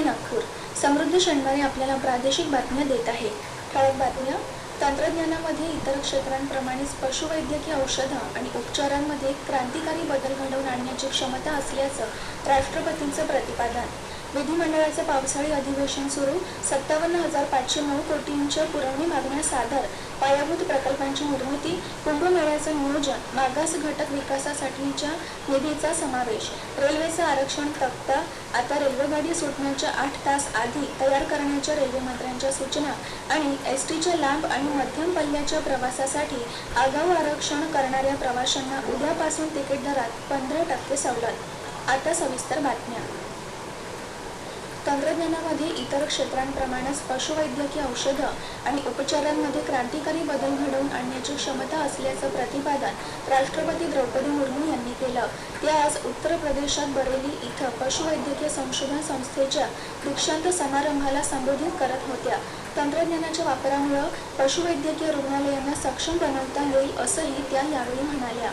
आकाशवाणी नागपूर. समृद्ध शनिवारी आपल्याला प्रादेशिक बातम्या देत आहे. ठळक बातम्या. तंत्रज्ञानामध्ये इतर क्षेत्रांप्रमाणेच पशुवैद्यकीय औषधं आणि उपचारांमध्ये क्रांतिकारी बदल घडवून आणण्याची क्षमता असल्याचं राष्ट्रपतींचं प्रतिपादन. विधिमंडळाचं पावसाळी अधिवेशन सुरू सत्तावन्न हजार पाचशे नऊ कोटींच्या पुरवणी मागण्या सादर. पायाभूत प्रकल्पांची निर्मिती कुंभमेळ्याचं नियोजन मागास घटक विकासासाठीच्या निधीचा समावेश. रेल्वेचा आरक्षण तक्ता आता रेल्वेगाडी सुटण्याच्या आठ तास आधी तयार करण्याच्या रेल्वेमंत्र्यांच्या सूचना आणि एस टीच्या लांब आणि मध्यम पल्ल्याच्या प्रवासासाठी आगाऊ आरक्षण करणाऱ्या प्रवाशांना उद्यापासून तिकीट दरात पंधरा टक्के सवलत. आता सविस्तर बातम्या. तंत्रज्ञानामध्ये इतर क्षेत्रांप्रमाणेच पशुवैद्यकीय औषधं आणि उपचारांमध्ये क्रांतिकारी बदल घडवून आणण्याची क्षमता असल्याचं प्रतिपादन राष्ट्रपती द्रौपदी मुर्मू यांनी केलं. ते आज उत्तर प्रदेशात बरेली इथं पशुवैद्यकीय संशोधन संस्थेच्या दीक्षांत समारंभाला संबोधित करत होत्या. तंत्रज्ञानाच्या वापरामुळं पशुवैद्यकीय रुग्णालयांना सक्षम बनवता येईल असंही त्या यावेळी म्हणाल्या.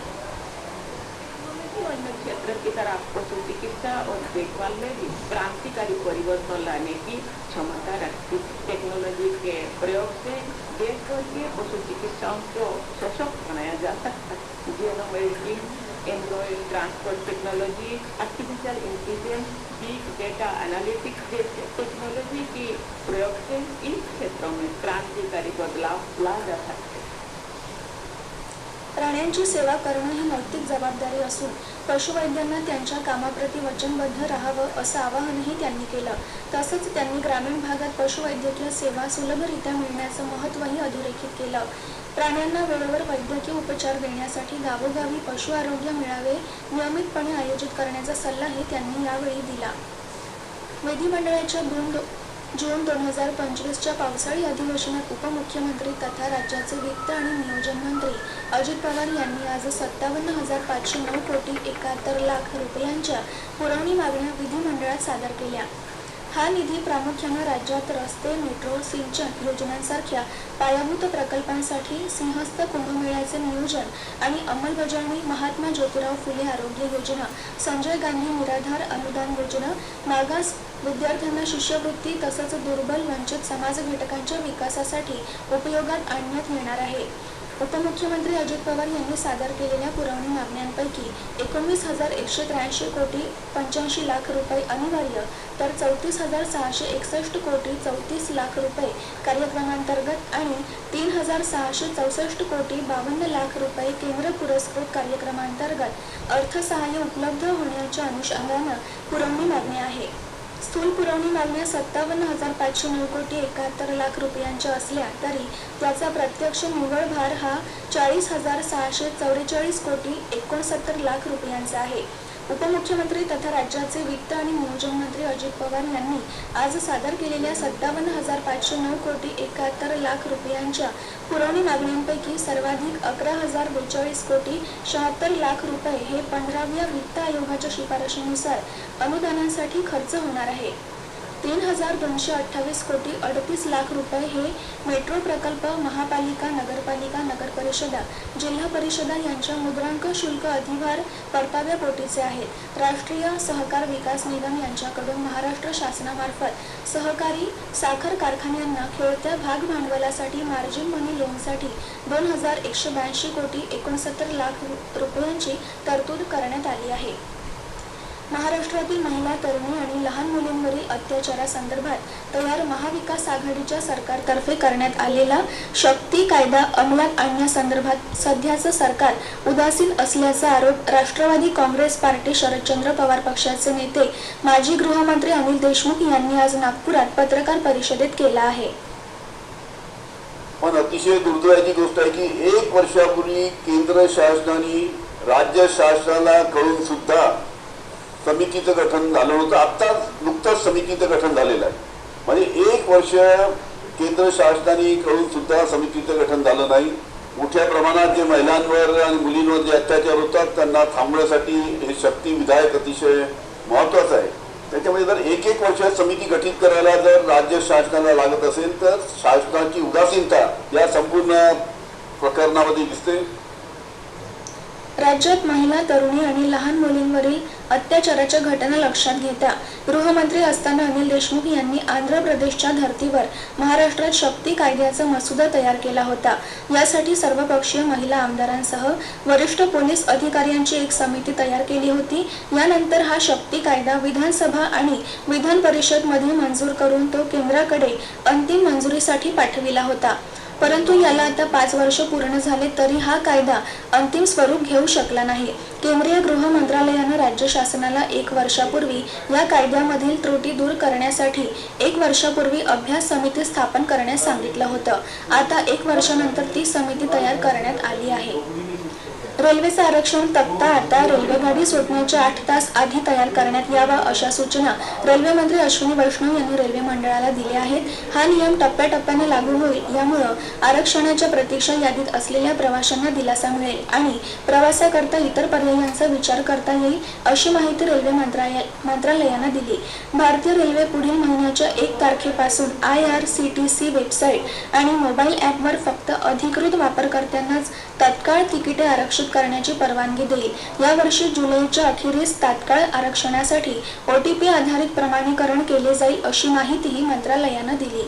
क्षेत्र की तरह पशु चिकित्सा और देखभाल में भी क्रांतिकारी परिवर्तन लाने की क्षमता रखती. टेक्नोलॉजी के प्रयोग से देश भर के पशु चिकित्साओं को सशक्त बनाया जा सकता है. Genome medicine android transport technology artificial intelligence big data analytics जैसे टेक्नोलॉजी के प्रयोग से इन क्षेत्रों में क्रांतिकारी बदलाव ला जा सकते हैं. प्राण्यांची सेवा करणं ही नैतिक जबाबदारी असून पशुवैद्यांना त्यांच्या कामाप्रती वचनबद्ध राहावं असं आवाहनही त्यांनी केलं. तसंच त्यांनी ग्रामीण भागात पशुवैद्यकीय सेवा सुलभरित्या मिळण्याचं महत्त्वही अधोरेखित केलं. प्राण्यांना वेळेवर वैद्यकीय उपचार देण्यासाठी गावोगावी पशु आरोग्य मेळावे नियमितपणे आयोजित करण्याचा सल्लाही त्यांनी यावेळी दिला. विधिमंडळाच्या दोन जून दोन हजार पंचवीसच्या पावसाळी अधिवेशनात उपमुख्यमंत्री तथा राज्याचे वित्त आणि नियोजन मंत्री अजित पवार यांनी आज सत्तावन्न हजार पाचशे नऊ कोटी एकाहत्तर लाख रुपयांच्या पुरवणी मागण्या विधिमंडळात सादर केल्या. हा निधी प्रामुख्यानं राज्यात रस्ते मेट्रो सिंचन योजनांसारख्या पायाभूत प्रकल्पांसाठी सिंहस्थ कुंभमेळ्याचे नियोजन आणि अंमलबजावणी महात्मा ज्योतिराव फुले आरोग्य योजना संजय गांधी निराधार अनुदान योजना मागास विद्यार्थ्यांना शिष्यवृत्ती तसंच दुर्बल वंचित समाज घटकांच्या विकासासाठी उपयोगात आणण्यात येणार आहे. उपमुख्यमंत्री अजित पवार यांनी सादर केलेल्या पुरवणी मागण्यांपैकी एकोणवीस हजार एकशे त्र्याऐंशी कोटी पंच्याऐंशी लाख रुपये अनिवार्य तर चौतीस हजार सहाशे एकसष्ट कोटी चौतीस लाख रुपये कार्यक्रमांतर्गत आणि तीन हजार सहाशे चौसष्ट कोटी बावन्न लाख रुपये केंद्र पुरस्कृत कार्यक्रमांतर्गत अर्थसहाय्य उपलब्ध होण्याच्या अनुषंगानं पुरवणी मागणी आहे. स्थूल पुरवणी मागण्या सत्तावन्न हजार पाचशे नऊ कोटी एकाहत्तर लाख रुपयांच्या असल्या तरी त्याचा प्रत्यक्ष निव्वळ भार हा चाळीस हजार सहाशे चौवेचाळीस कोटी एकोणसत्तर लाख रुपयांचा आहे. उपमुख्यमंत्री तथा राज्याचे वित्त आणि नियोजन मंत्री अजित पवार यांनी आज सादर केलेल्या सत्तावन्न हजार पाचशे नऊ कोटी एकाहत्तर लाख रुपयांच्या पुरवणी मागण्यांपैकी सर्वाधिक अकरा हजार बेचाळीस कोटी शहात्तर लाख रुपये हे पंधराव्या वित्त आयोगाच्या शिफारशीनुसार अनुदानांसाठी खर्च होणार आहे. तीन हजार दोनशे अठ्ठावीस कोटी अडतीस लाख रुपये हे मेट्रो प्रकल्प महापालिका नगरपालिका नगरपरिषदा जिल्हा परिषदा यांच्या मुद्रांक शुल्क अधिभार परताव्यापोटीचे आहेत. राष्ट्रीय सहकार विकास निगम यांच्याकडून महाराष्ट्र शासनामार्फत सहकारी साखर कारखान्यांना खेळत्या भाग भांडवलासाठी मार्जिन मनी लोनसाठी दोन हजार एकशे ब्याऐंशी कोटी एकोणसत्तर लाख रु- रुपयांची तरतूद करण्यात आली आहे. महाराष्ट्रातील महिला तरुणी आणि लहान मुलींवरील अत्याचारासंदर्भात तयार महाविकास आघाडीच्या सरकारतर्फे करण्यात आलेला शक्ती कायदा अंमलात आणण्यासंदर्भात सध्याचं सरकार उदासीन असल्याचा आरोप राष्ट्रवादी काँग्रेस पार्टी शरदचंद्र पवार पक्षाचे नेते माजी गृहमंत्री अनिल देशमुख यांनी आज नागपुरात पत्रकार परिषदेत केला आहे. पण अतिशय दुर्दैवाची गोष्ट आहे की एक वर्षापूर्वी केंद्र शासनाने राज्य शासनाला कळून सुद्धा समितीचं गठन झालं होतं आत्ताच नुकतंच समितीचं गठन झालेलं आहे. म्हणजे एक वर्ष केंद्र शासनाने कळून सुद्धा समितीचं गठन झालं नाही. मोठ्या प्रमाणात जे महिलांवर आणि मुलींवर जे अत्याचार होतात त्यांना थांबण्यासाठी हे शक्ती विधायक अतिशय महत्वाचं आहे. त्याच्यामध्ये जर एक एक वर्ष समिती गठीत करायला जर राज्य शासनाला लागत असेल तर शासनाची उदासीनता या संपूर्ण प्रकरणामध्ये दिसते. राज्यात महिला तरुणी आणि लहान मुलींवरील अत्याचाराच्या घटना लक्षात घेता गृहमंत्री असताना अनिल देशमुख यांनी आंध्र प्रदेशच्या धर्तीवर महाराष्ट्रात शक्ती कायद्याचा मसुदा तयार केला होता. यासाठी सर्वपक्षीय महिला आमदारांसह वरिष्ठ पोलीस अधिकाऱ्यांची एक समिती तयार केली होती. यानंतर हा शक्ती कायदा विधानसभा आणि विधान परिषदमध्ये मंजूर करून तो केंद्राकडे अंतिम मंजुरीसाठी पाठविला होता. परंतु याला आता पाच वर्ष पूर्ण झाले तरी हा कायदा अंतिम स्वरूप घेऊ शकला नाही. केंद्रीय गृह मंत्रालयानं राज्य शासनाला एक वर्षापूर्वी या कायद्यामधील त्रुटी दूर करण्यासाठी एक वर्षापूर्वी अभ्यास समिती स्थापन करण्यास सांगितलं होतं. आता एक वर्षानंतर ती समिती तयार करण्यात आली आहे. रेल्वेचं आरक्षण तक्ता आता रेल्वेगाडी सुटण्याच्या आठ तास आधी तयार करण्यात यावा अशा सूचना रेल्वे मंत्री अश्विनी वैष्णव यांनी रेल्वे मंडळाला दिल्या आहेत. हा नियम टप्प्याटप्प्याने लागू होईल यामुळं आरक्षणाच्या प्रतीक्षा यादीत असलेल्या प्रवाशांना दिलासा मिळेल आणि प्रवासाकरता इतर पर्यायांचा विचार करता येईल अशी माहिती रेल्वे मंत्रालयानं दिली. भारतीय रेल्वे पुढील महिन्याच्या एक तारखेपासून I R C T C website आणि मोबाईल ॲपवर फक्त अधिकृत वापरकर्त्यांनाच तत्काळ तिकिटे आरक्षित करण्याची परवानगी देईल. यावर्षी जुलैच्या अखेरीस तात्काळ आरक्षणासाठी ओ टी पी आधारित प्रमाणीकरण केले जाईल अशी माहितीही मंत्रालयानं दिली.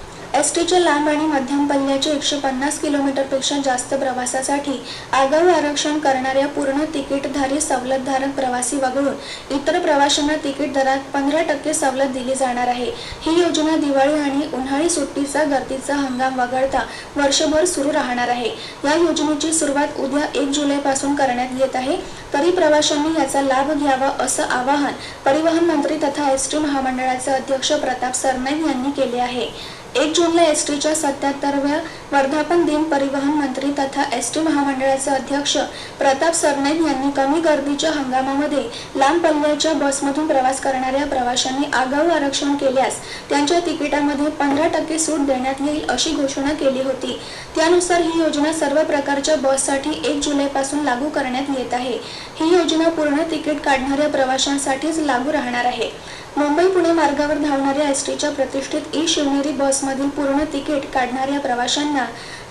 एस टीचे लांब आणि मध्यम पल्ल्याचे एकशे पन्नास किलोमीटरपेक्षा जास्त प्रवासासाठी आगाऊ आरक्षण करणाऱ्या पूर्ण तिकीटधारी सवलतधारक प्रवासी वगळून इतर प्रवाशांना तिकीट दरात पंधरा टक्के सवलत दिली जाणार आहे. ही योजना दिवाळी आणि उन्हाळी सुट्टीचा गर्दीचा हंगाम वगळता वर्षभर सुरू राहणार आहे. या योजनेची सुरुवात उद्या एक जुलैपासून करण्यात येत आहे. तरी प्रवाशांनी याचा लाभ घ्यावा असं आवाहन परिवहन मंत्री तथा एस टी महामंडळाचे अध्यक्ष प्रताप सरनाईक यांनी केले आहे. एक जूनला एस टीच्या सत्याहत्तरव्या वर्धापन दिन परिवहन मंत्री तथा एस टी महामंडळाचे अध्यक्ष प्रताप सरनाईक यांनी कमी गर्दीच्या हंगामामध्ये लांब पल्ल्याच्या बसमधून प्रवास करणाऱ्या प्रवाशांनी आगाऊ आरक्षण केल्यास त्यांच्या तिकिटामध्ये पंधरा टक्के सूट देण्यात येईल अशी घोषणा केली होती. त्यानुसार ही योजना सर्व प्रकारच्या बससाठी एक जुलैपासून लागू करण्यात येत आहे. ही योजना पूर्ण तिकीट काढणाऱ्या प्रवाशांसाठीच लागू राहणार आहे. मुंबई पुणे मार्गावर धावणाऱ्या एस टीच्या प्रतिष्ठित ई शिवनेरी बसमधील पूर्ण तिकीट काढणाऱ्या प्रवाशांना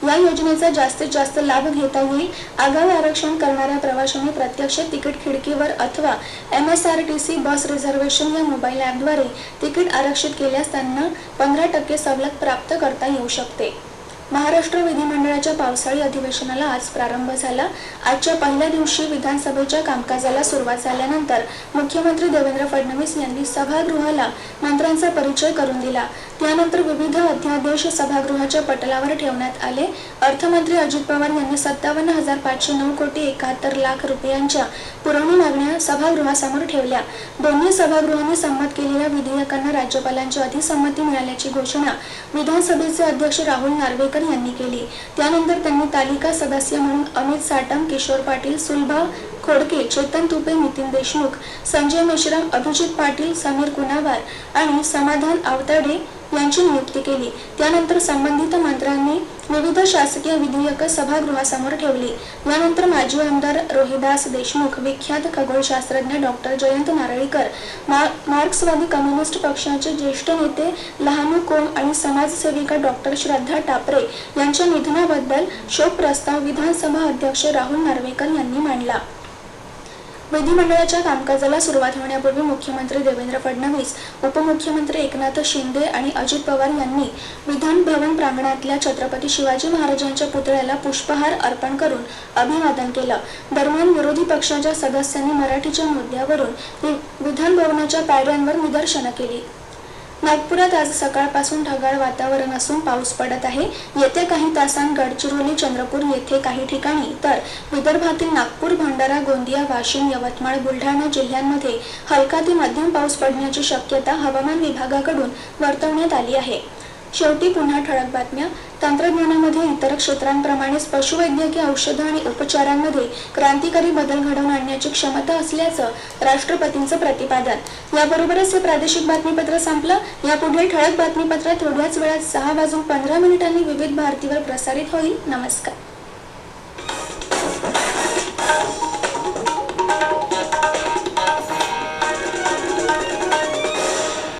या योजनेचा जास्तीत जास्त लाभ घेता येईल आगाऊ आरक्षण करणाऱ्या प्रवाशांनी प्रत्यक्ष तिकीट खिडकीवर अथवा M S R T C bus reservation या मोबाईल ॲपद्वारे तिकीट आरक्षित केल्यास त्यांना पंधरा टक्के सवलत प्राप्त करता येऊ शकते. महाराष्ट्र विधिमंडळाच्या पावसाळी अधिवेशनाला आज प्रारंभ झाला. आजच्या पहिल्या दिवशी विधानसभेच्या कामकाजाला सुरुवात झाल्यानंतर मुख्यमंत्री देवेंद्र फडणवीस यांनी सभागृहाला मंत्र्यांचा परिचय करून दिला. त्यानंतर विविध अध्यादेश सभागृहाच्या पटलावर ठेवण्यात आले. अर्थमंत्री अजित पवार यांनी सत्तावन्न हजार पाचशे नऊ कोटी एकाहत्तर लाख रुपयांच्या पुरवणी मागण्या सभागृहासमोर ठेवल्या. दोन्ही सभागृहांनी संमत केलेल्या विधेयकांना राज्यपालांची अधिसंमती मिळाल्याची घोषणा विधानसभेचे अध्यक्ष राहुल नार्वेकर यांनी केली. त्यानंतर त्यांनी तालिका सदस्य म्हणून अमित साटम किशोर पाटील सुलभा खोडके चेतन तुपे नितीन देशमुख संजय मेश्राम अभिजित पाटील समीर कुनावार आणि समाधान आवताडे यांची नियुक्ती केली. त्यानंतर संबंधित मंत्र्यांनी विविध शासकीय विधेयक सभागृहासमोर ठेवली. यानंतर माजी आमदार रोहिदास देशमुख विख्यात खगोलशास्त्रज्ञ डॉक्टर जयंत नारळीकर मा मार्क्सवादी कम्युनिस्ट पक्षाचे ज्येष्ठ नेते लहानू कोम आणि समाजसेविका डॉक्टर श्रद्धा टापरे यांच्या निधनाबद्दल शोक प्रस्ताव विधानसभा अध्यक्ष राहुल नार्वेकर यांनी मांडला. विधिमंडळाच्या कामकाजाला सुरुवात होण्यापूर्वी मुख्यमंत्री देवेंद्र फडणवीस उपमुख्यमंत्री एकनाथ शिंदे आणि अजित पवार यांनी विधान भवन प्रांगणातल्या छत्रपती शिवाजी महाराजांच्या पुतळ्याला पुष्पहार अर्पण करून अभिवादन केलं. दरम्यान विरोधी पक्षाच्या सदस्यांनी मराठीच्या मुद्द्यावरून वि- विधान भवनाच्या पायऱ्यांवर निदर्शनं केली. नागपुरात आज सकाळपासून ढगाळ वातावरण असून पाऊस पडत आहे. येत्या काही तासांत गडचिरोली चंद्रपूर येथे काही ठिकाणी. तर विदर्भातील नागपूर भंडारा गोंदिया वाशिम यवतमाळ बुलढाणा जिल्ह्यांमध्ये हलका ते मध्यम पाऊस पडण्याची शक्यता हवामान विभागाकडून वर्तवण्यात आली आहे. शेवटी पुन्हा ठळक बातम्या. तंत्रज्ञानामध्ये इतर क्षेत्रांप्रमाणेच पशुवैद्यकीय औषधं आणि उपचारांमध्ये क्रांतिकारी बदल घडवून आणण्याची क्षमता असल्याचं राष्ट्रपतींचं प्रतिपादन. याबरोबरच हे प्रादेशिक बातमीपत्र संपलं. यापुढे ठळक बातमीपत्र थोड्याच वेळात सहा वाजून पंधरा मिनिटांनी विविध भारतीवर प्रसारित होईल. नमस्कार.